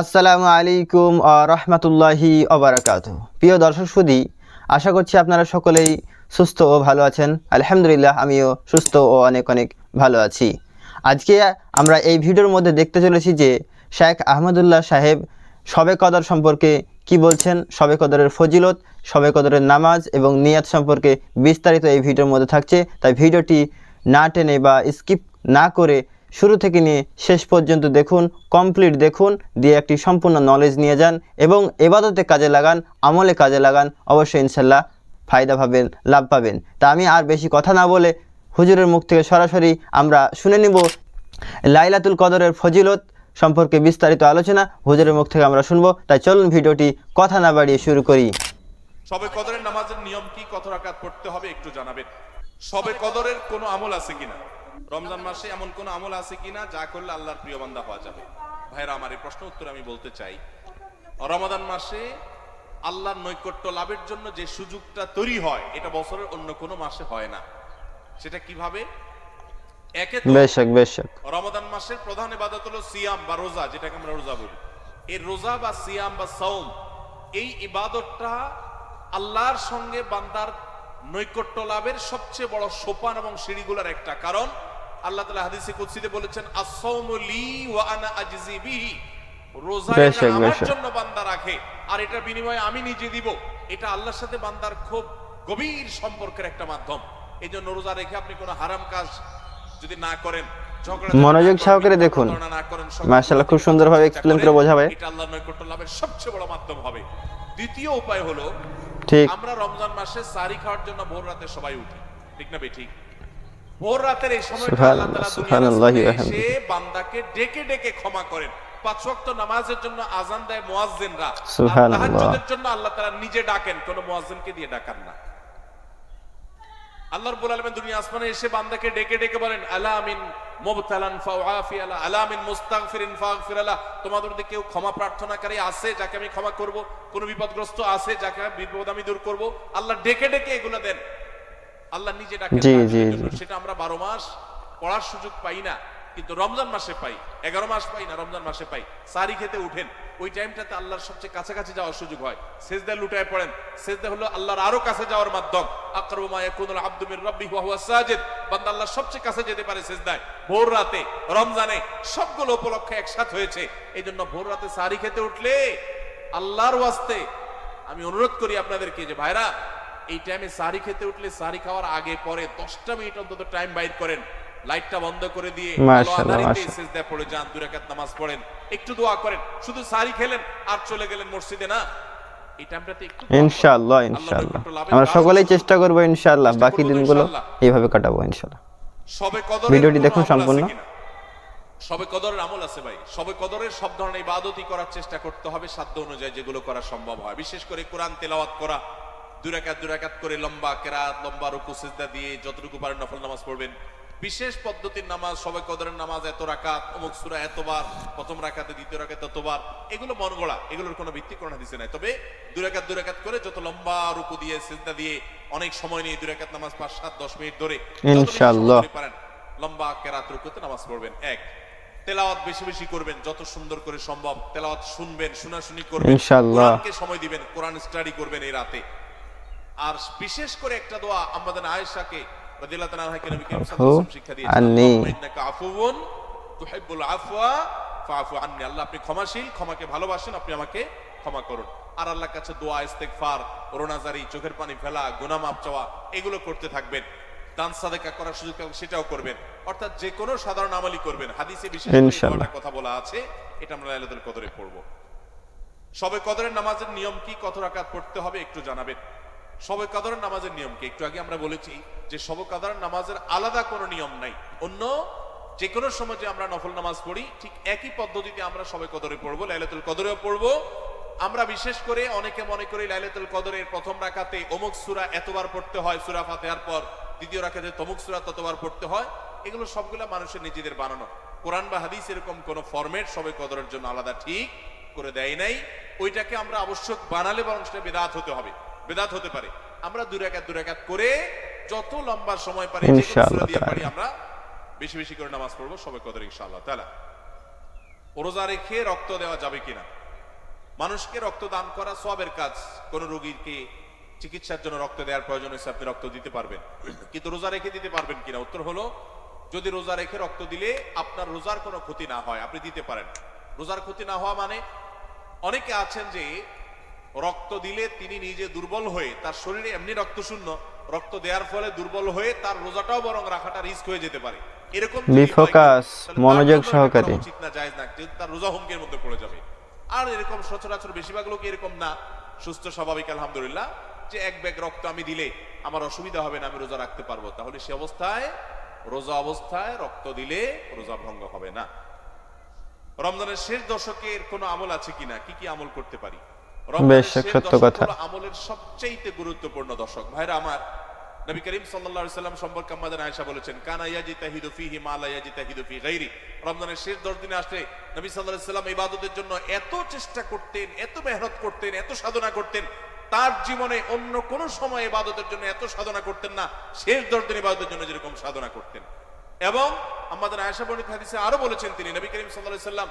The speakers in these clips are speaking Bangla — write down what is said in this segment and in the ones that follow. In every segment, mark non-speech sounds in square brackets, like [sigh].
আসসালামু আলাইকুম রহমতুল্লাহি অবরাকাত প্রিয় দর্শক সুদী আশা করছি আপনারা সকলেই সুস্থ ও ভালো আছেন। আলহামদুলিল্লাহ, আমিও সুস্থ ও অনেক অনেক ভালো আছি। আজকে আমরা এই ভিডিওর মধ্যে দেখতে চলেছি যে শেখ আহমদুল্লাহ সাহেব শবে কদর সম্পর্কে কি বলছেন, শবে কদরের ফজিলত, শবে কদরের নামাজ এবং নিয়াত সম্পর্কে বিস্তারিত এই ভিডিওর মধ্যে থাকছে। তাই ভিডিওটি না টেনে বা স্কিপ না করে শুরু থেকে নিয়ে শেষ পর্যন্ত দেখুন কমপ্লিট দেখুন, দিয়ে একটি সম্পূর্ণ নলেজ নিয়ে যান এবং এবাদতে কাজে লাগান, আমলে কাজে লাগান, অবশ্যই ইনশাল্লাহ ফায়দা পাবেন, লাভ পাবেন। তা আমি আর বেশি কথা না বলে হুজুরের মুখ থেকে সরাসরি আমরা শুনে নিব লাইলাতুল কদরের ফজিলত সম্পর্কে বিস্তারিত আলোচনা। হুজুরের মুখ থেকে আমরা শুনব। তাই চলুন ভিডিওটি কথা না বাড়িয়ে শুরু করি। সবে কদরের নামাজের নিয়ম কি? কত রাকাত পড়তে হবে? একটু জানাবেন। সবে কদরের কোনো আমল আছে কিনা? রমজান মাসে এমন কোনো আমল আছে কিনা? যা করলে আল্লাহর প্রিয় বান্দা হওয়া যাবে। ভাইরা আমার এই প্রশ্ন উত্তর আমি বলতে চাই। রমাদান মাসে আল্লাহর নৈকট্য লাভের জন্য যে সুযোগটা তৈরি হয় এটা বছরের অন্য কোনো মাসে হয় না। সেটা কীভাবে? একে রমাদান মাসের প্রধান ইবাদত হলো সিয়াম বা রোজা যেটাকে আমরা রোজা বলি। এই রোজা বা সিয়াম বা সাওম এই ইবাদতটা আল্লাহর সঙ্গে বান্দার নৈকট্য লাভের সবচেয়ে বড় সোপান এবং সিঁড়িগুলোর একটা কারণ। আল্লাহ তাআলা হাদিসে কুদসিতে বলেছেন আস-সাওমু লি ওয়া আনা আজজি বিহি। রোজা আমার জন্য বান্দা রাখে। আর এটার বিনিময়ে আমি নিজে দিব। এটা আল্লাহর সাথে বান্দার খুব গভীর সম্পর্কের একটা মাধ্যম। এই জন্য রোজা রেখে আপনি কোনো হারাম কাজ যদি না করেন মনোযোগ সহকারে দেখুন। মাশাআল্লাহ, খুব সুন্দরভাবে চেষ্টা করে বোঝাবে। এটা আল্লাহর নৈকট্য লাভের সবচেয়ে বড় মাধ্যম হবে। দ্বিতীয় উপায় হলো ঠিক। আমরা রমজান মাসে সারি খাওয়ার জন্য ভোর রাতে সবাই উঠি। ঠিক না বে ঠিক? ভোর রাতের এই সময়টা আল্লাহ। এসে বান্দাকে ডেকে ডেকে ক্ষমা করেন। পাঁচ ওয়াক্ত নামাজের জন্য আজান দেয় মুয়াজ্জিনরা। তাহাজ্জুদের জন্য আল্লাহ তাআলা নিজে ডাকেন কোন মুয়াজ্জিনকে দিয়ে ডাকান না। আল্লাহ রাব্বুল আলামিন দুনিয়া আসমানে এসে বান্দাকে ডেকে ডেকে বলেন আলা আমিন মুবতালান ফাউআফি আলা আলা আমিন মুস্তাগফিরিন ফাগফির আলা। তোমাদের মধ্যে কেউ ক্ষমা প্রার্থনাকারী আছে যাকে আমি ক্ষমা করব? কোন বিপদগ্রস্ত আছে যাকে বিপদ আমি দূর করব? আল্লাহ ডেকে ডেকে এগুলো দেন। আল্লাহ নিজে। জি। সেটা আমরা বারো মাস পড়ার সুযোগ পাই না কিন্তু রমজান মাসে পাই এগারো মাস পাই না রমজান মাসে পাই। সারি খেতে উঠেন ওই টাইমটাতে আল্লাহর সবচেয়ে কাছাকাছি যাওয়ার সুযোগ হয়। সেজদা লুটায় পড়েন সেজদা হলো আল্লাহর আরও কাছে যাওয়ার মাধ্যম। আকরাবু মা ইয়াকুনুল আবদু মির রাব্বিহি ওয়া হুয়া সাজিদ। বান্দা আল্লাহর সবচেয়ে কাছে যেতে পারে সেজদায়। ভোর রাতে রমজানে সবগুলো উপলক্ষে একসাথে হয়েছে। এই জন্য ভোর রাতে সারি খেতে উঠলে আল্লাহর ওয়াস্তে আমি অনুরোধ করি আপনাদেরকে যে ভাইরা এই টাইমে সারি খেতে উঠলে সারি খাওয়ার আগে পরে দশটা মিনিট অন্তত টাইম বাইর করেন। লাইটটা বন্ধ করে দিয়ে পড়ে যান দুই রাকাত নামাজ পড়েন একটু দোয়া করেন শুধু সারি খেলেন আর চলে গেলেন মসজিদে না। ইনশাআল্লাহ ইনশাআল্লাহ। আমরা সকলেই চেষ্টা করব ইনশাআল্লাহ বাকি দিনগুলো এইভাবে কাটাবো ইনশাআল্লাহ। সবে কদরের ভিডিওটি দেখুন সম্পূর্ণ। সবে কদরের আমল আছে ভাই। সবে কদরের সব ধরনের ইবাদতই করার চেষ্টা করতে হবে সাধ্য অনুযায়ী যেগুলো করা সম্ভব হয়। বিশেষ করে কোরআন তেলাওয়াত করা দুরাকাত দুরাকাত করে লম্বা কেরাত লম্বা রুকু সিজদা দিয়ে যতটুকু পারেন নফল নামাজ পড়বেন। বিশেষ পদ্ধতির নামাজ সবে কদরের নামাজ এত রাকাত অমুক সূরা এতবার প্রথম রাকাতে দ্বিতীয় রাকাতে ততবার এগুলো মন গড়া এগুলোর কোনো ভিত্তি কোরআন হাদিসে নাই। তবে দুরাকাত দুরাকাত করে যত লম্বা রুকু দিয়ে সিজদা দিয়ে অনেক সময় নিয়ে দুরাকাত নামাজ পাঁচ সাত দশ মিনিট ধরে ইনশাআল্লাহ। পারেন লম্বা কেরাত রুকুতে নামাজ পড়বেন। এক তেলাওয়াত বেশি বেশি করবেন যত সুন্দর করে সম্ভব। তেলাওয়াত শুনবেন শোনাশুনি করবেন। ইনশাআল্লাহ। কোরআনকে সময় দিবেন কোরআন স্টাডি করবেন এই রাতে। আর বিশেষ করে একটা দোয়া আমাদের আয়েশাকে রাদিয়াল্লাহু তাআলা আনহাকে নবী করিম সাল্লাল্লাহু আলাইহি শিক্ষা দিয়েছেন। আন্নি। আল্লাহুম্মা ইন্নাকা আফুউন তুহিব্বুল আফওয়া ফাআফু আন্নি। আল্লাহ আপনি ক্ষমাশীল ক্ষমাকে ভালোবাসেন আপনি আমাকে ক্ষমা করুন। আর আল্লাহর কাছে দোয়া ইস্তেগফার রোনাজারি চোখের পানি ফেলা গুনাহ মাফ চাওয়া এগুলো করতে থাকবেন। দান সাদেকা করার সুযোগ সেটাও করবেন। অর্থাৎ যে কোনো সাধারণ আমলই করবেন। হাদিসে বিশেষ কথা বলা আছে। এটা আমরা লাইলাতুল কদরে পড়ব। সবে কদরের নামাজের নিয়ম কি? কত রাকাত পড়তে হবে? একটু জানাবেন। সবে কদরের নামাজের নিয়ম কি? একটু আগে আমরা বলেছি যে সবে কদরের নামাজের আলাদা কোনো নিয়ম নাই। অন্য যে কোনো সময় যে আমরা নফল নামাজ পড়ি, ঠিক একই পদ্ধতিতে আমরা সবে কদরে পড়ব, লাইলাতুল কদরেও পড়ব। আমরা বিশেষ করে অনেকে মনে করি লাইলাতুল কদরের প্রথম রাকাতে অমুক সূরা এতবার পড়তে হয়, সূরা ফাতিহার পর দ্বিতীয় রাখাতে তমুক সূরা ততবার পড়তে হয়। এগুলো সবগুলা মানুষের নিজেদের বানানো। কোরআন বা হাদিস এরকম কোন ফরম্যাট সবে কদরের জন্য আলাদা ঠিক করে দেয় নাই। ওইটাকে আমরা আবশ্যক বানালে বরং সেটা বেদাত হতে হবে। বেদাত হতে পারে। আমরা দুই রাকাত দুই রাকাত করে যত লম্বা সময় পারি ইনশাআল্লাহ। পারি আমরা বেশি বেশি করে নামাজ পড়ব সবে কদর ইনশাআল্লাহ তাআলা। রোজা রেখে রক্ত দেওয়া যাবে কিনা? মানুষকে রক্ত দান করা সবের কাজ। কোন রোগীকে চিকিৎসার জন্য রক্ত দেওয়ার প্রয়োজন হয়েছে আপনি রক্ত দিতে পারবেন। কিন্তু রোজা রেখে দিতে পারবেন কিনা? উত্তর হলো যদি রোজা রেখে রক্ত দিলে আপনার রোজার কোনো ক্ষতি না হয় আপনি দিতে পারেন। রোজার ক্ষতি না হওয়া মানে অনেকে আছেন যে রক্ত দিলে তিনি নিজে দুর্বল হয়ে তার শরীরে এমনি রক্ত শূন্য রক্ত দেওয়ার ফলে দুর্বল হয়ে তার রোজাটাও বরং রাখাটা রিস্ক হয়ে যেতে পারে। এরকম বিফোকাস, মনোযোগ সহকারে। উচিত না জায়েজ না যেহেতু তার রোজা হুমকির মধ্যে পড়ে যাবে। আর এরকম সচরাচর বেশিরভাগ লোক এরকম না? সুস্থ স্বাভাবিক আলহামদুলিল্লাহ যে এক ব্যাগ রক্ত আমি দিলে আমার অসুবিধা হবে না আমি রোজা রাখতে পারব তাহলে সে অবস্থায় রোজা অবস্থায় রক্ত দিলে রোজা ভঙ্গ হবে না। রমজানের শেষ দশকের কোনো আমল আছে কিনা? কি কি আমল করতে পারি? বেশ, সত্য কথা। আমলের সবচেয়ে গুরুত্বপূর্ণ দশক। ভাইরা আমার নবী করিম সাল্লাল্লাহু আলাইহি সাল্লাম সম্পর্কে আমাদের আয়েশা বলেছেন কানা ইয়াজিতাহিদু ফিহি মা লা ইয়াজিতাহিদু ফি গায়রি। রমজানের শেষ 10 দিনে আসলে নবী সাল্লাল্লাহু আলাইহি সাল্লাম ইবাদতের জন্য এত চেষ্টা করতেন এত মেহনত করতেন এত সাধনা করতেন তার জীবনে অন্য কোন সময় ইবাদতের জন্য এত সাধনা করতেন না শেষ 10 দিন ইবাদতের জন্য যেরকম সাধনা করতেন। এবং আমাদের আয়েশা বর্ণিত হাদিসে আরও বলেছেন তিনি নবী করিম সাল্লাল্লাহু আলাইহি সাল্লাম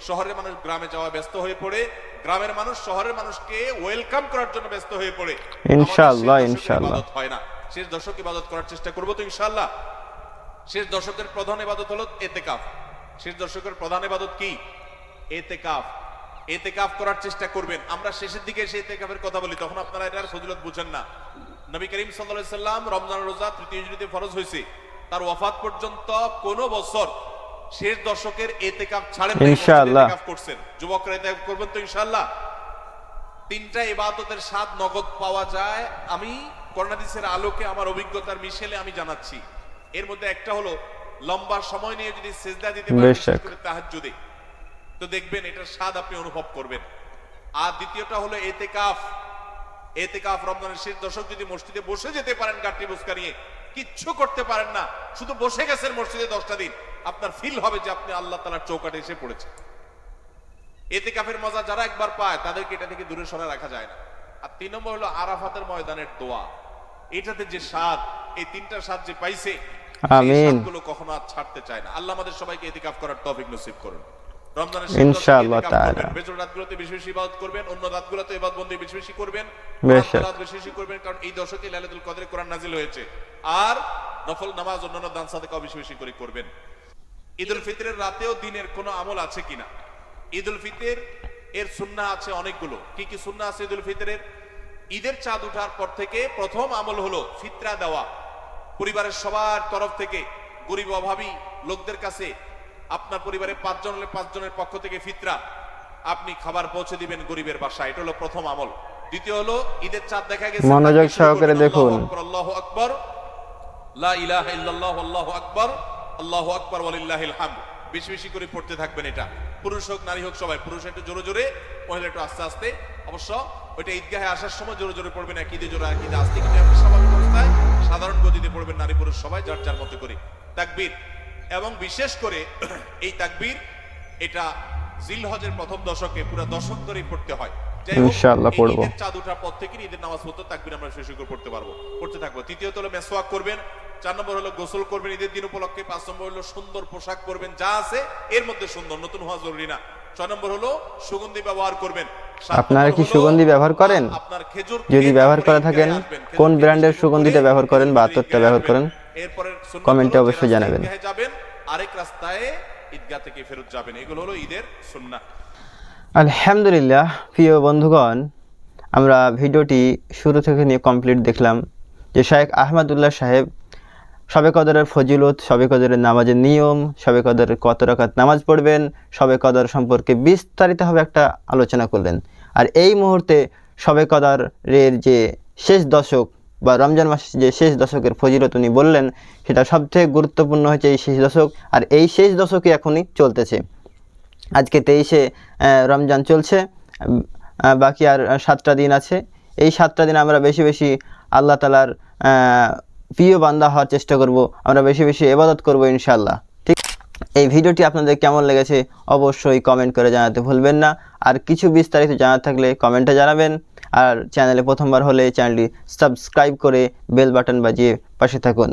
শহরের মানুষ গ্রামে যাওয়া ব্যস্ত হয়ে পড়ে। গ্রামের মানুষ শহরের মানুষকে ওয়েলকাম করার জন্য ব্যস্ত হয়ে পড়ে। ইনশাআল্লাহ, ইনশাআল্লাহ। ইবাদত হয় না। শেষ দশক ইবাদত করার চেষ্টা করব তো ইনশাআল্লাহ। শেষ দশকের প্রধান ইবাদত হলো এতেকাফ। শেষ দশকের প্রধান ইবাদত কি? এতেকাফ। এতেকাফ করার চেষ্টা করবেন। আমরা শেষের দিকে সেই এতেকাফের কথা বলি তখন আপনারা এটার ফজিলত বুঝেন না। নবী করিম সাল্লাল্লাহু আলাইহি সাল্লাম রমজান রোজা তৃতীয় হিজরিতে ফরজ হয়েছে। তার ওয়াফাত পর্যন্ত কোন বছর শেষ দশকের এতেকাফ ছাড়েন ইনশাআল্লাহ। করছেন। যুবকরা এতেকাফ করবেন তো ইনশাআল্লাহ। তিনটা ইবাদতের স্বাদ নগদ পাওয়া যায়। আমি করোনাদিসের আলোকে আমার অভিজ্ঞতার মিশেলে আমি জানাচ্ছি। এর মধ্যে একটা হলো লম্বা সময় নিয়ে যদি সেজদা দিতে পারেন। করে তাহাজ্জুদে। তো দেখবেন এটার স্বাদ আপনি অনুভব করবেন। আর দ্বিতীয়টা হলো এতেকাফ। এতেকাফ রমজানের শেষ দশক যদি মসজিদে বসে যেতে পারেন গাঠি বুসকা নিয়ে কিচ্ছু করতে পারেন না। শুধু বসে গেছেন মসজিদে দশটা দিন। আপনার ফিল হবে যে আপনি আল্লাহ তালার চৌকাটে এসে পড়েছেন। এতে কাফের মজা যারা একবার পায় তাদেরকে এটা থেকে দূরে সরে রাখা যায় না। আর তিন নম্বর হলো আরাফাতের ময়দানের দোয়া। এটাতে যে স্বাদ এই তিনটা স্বাদ যে পাইছে আমিন। কখনো আর ছাড়তে চায় না। আল্লাহ আমাদের সবাইকে এতিকাফ করার তৌফিক নসিব করুন। ইনশাআল্লাহ তাআলা। বেজর রাতগুলোতে বেশি বেশি ইবাদত করবেন অন্য রাতগুলোতে বেশি বেশি করবেন। কোরআন বেশি বেশি করবেন কারণ এই দশকে লাইলাতুল কদরে কোরআন নাজিল হয়েছে। আর নফল নামাজ অন্যান্য দান সাদেকাও বেশি বেশি করে করবেন। ঈদুল ফিতরের রাতেও দিনের কোনো আমল আছে কিনা? ঈদুল ফিতর এর সুন্না আছে অনেকগুলো। কি কি সুন্না আছে ঈদুল ফিতরের? ঈদের চাঁদ উঠার পর থেকে প্রথম আমল হলো ফিতরা দেওয়া। পরিবারের সবার তরফ থেকে গরিব অভাবী লোকদের কাছে আপনার পরিবারে পাঁচজন হলে পাঁচজনের পক্ষ থেকে ফিতরা। আপনি খাবার পৌঁছে দিবেন গরিবের বাসায়। এটা হলো প্রথম আমল। দ্বিতীয় হলো ঈদের চাঁদ দেখা গেছে মনোযোগ সহকারে দেখুন। আল্লাহু আকবার, লা ইলাহা ইল্লাল্লাহ আল্লাহু আকবার। আল্লাহু আকবার ওয়ালিল্লাহিল হামদ। বেশি বেশি করে পড়তে থাকবেন এটা। পুরুষ হোক নারী হোক সবাই। পুরুষ একটু জোরে জোরে মহিলা একটু আস্তে আস্তে। অবশ্য ওইটা ঈদগাহে আসার সময় জোরে জোরে পড়বেন এক ঈদে জোরে এক ঈদে আস্তে। কিন্তু স্বাভাবিক অবস্থায় সাধারণ গতিতে পড়বেন নারী পুরুষ সবাই যার যার মতো করে। তাকবীর। এবং বিশেষ করে [clears throat] এই তাকবীর এটা জিলহজের প্রথম দশকে পুরো দশক ধরেই পড়তে হয় ইনশাআল্লাহ পড়ব। চাঁদ ওঠার পর থেকে ঈদের নামাজ পড়তে তাকবির আমরা শেষ করে পড়তে পারব পড়তে থাকব তৃতীয়ত হলো মেসওয়াক করবেন চার নম্বর হলো গোসল করবেন ঈদের দিন উপলক্ষে পাঁচ নম্বর হলো সুন্দর পোশাক করবেন যা আছে এর মধ্যে সুন্দর নতুন হওয়া জরুরি না ছয় নম্বর হলো সুগন্ধি ব্যবহার করবেন আপনারা কি সুগন্ধি ব্যবহার করেন? আপনার খেজুর যদি ব্যবহার করে থাকেন, কোন ব্র্যান্ডের সুগন্ধিটা ব্যবহার করেন বা আতরটা ব্যবহার করেন? এরপরে কমেন্টে অবশ্যই জানাবেন। যাবেন আরেক রাস্তায় ঈদগাহ থেকে ফেরত যাবেন। এগুলো হলো ঈদের সুন্নাহ আলহামদুলিল্লাহ প্রিয় বন্ধুগণ আমরা ভিডিওটি শুরু থেকে নিয়ে কমপ্লিট দেখলাম যে শায়েখ আহমদুল্লাহ সাহেব সবে কদরের ফজিলত সবে কদরের নামাজের নিয়ম সবে কদরের কত রাকাত নামাজ পড়বেন সবে কদর সম্পর্কে বিস্তারিতভাবে একটা আলোচনা করলেন। আর এই মুহূর্তে সবে কদরের যে শেষ দশক বা রমজান মাসের যে শেষ দশকের ফজিলত উনি বললেন, সেটা সবথেকে গুরুত্বপূর্ণ হচ্ছে এই শেষ দশক আর এই শেষ দশকই এখনই চলতেছে। আজকে তেইশে রমজান চলছে বাকি আর সাতটা দিন আছে। এই সাতটা দিন আমরা বেশি বেশি আল্লাহ তালার প্রিয় বান্দা হওয়ার চেষ্টা করব, আমরা বেশি বেশি এবাদত করব ইনশাল্লাহ ঠিক, এই ভিডিওটি আপনাদের কেমন লেগেছে অবশ্যই কমেন্ট করে জানাতে ভুলবেন না। আর কিছু বিস্তারিত জানা থাকলে কমেন্টে জানাবেন। আর চ্যানেলে প্রথমবার হলে চ্যানেলটি সাবস্ক্রাইব করে বেল বাটন বাজিয়ে পাশে থাকুন।